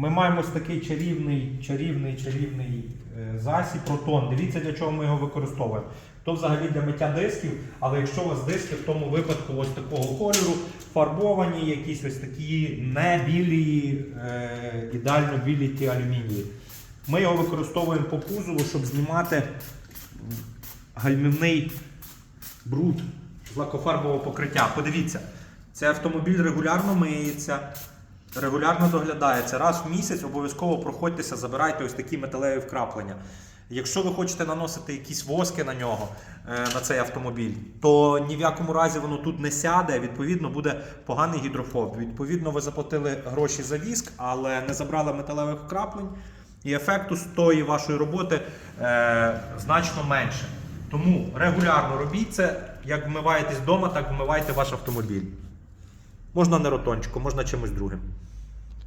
Ми маємо ось такий чарівний, чарівний, чарівний е, засіб протон. Дивіться, для чого ми його використовуємо. То взагалі для миття дисків, але якщо у вас диски в тому випадку ось такого кольору, фарбовані, якісь ось такі не білі, е, ідеально білі ті алюмінії. Ми його використовуємо по кузову, щоб знімати гальмівний бруд з лакофарбового покриття. Подивіться, цей автомобіль регулярно миється, регулярно доглядається. Раз в місяць обов'язково проходьтеся, забирайте ось такі металеві вкраплення. Якщо ви хочете наносити якісь воски на нього, е, на цей автомобіль, то ні в якому разі воно тут не сяде, відповідно, буде поганий гідрофоб. Відповідно, ви заплатили гроші за віск, але не забрали металевих вкраплень, і ефекту з тої вашої роботи е, значно менше. Тому регулярно робіть це, як вмиваєтесь вдома, так вмивайте ваш автомобіль. Можна не ротончиком, можна чимось другим.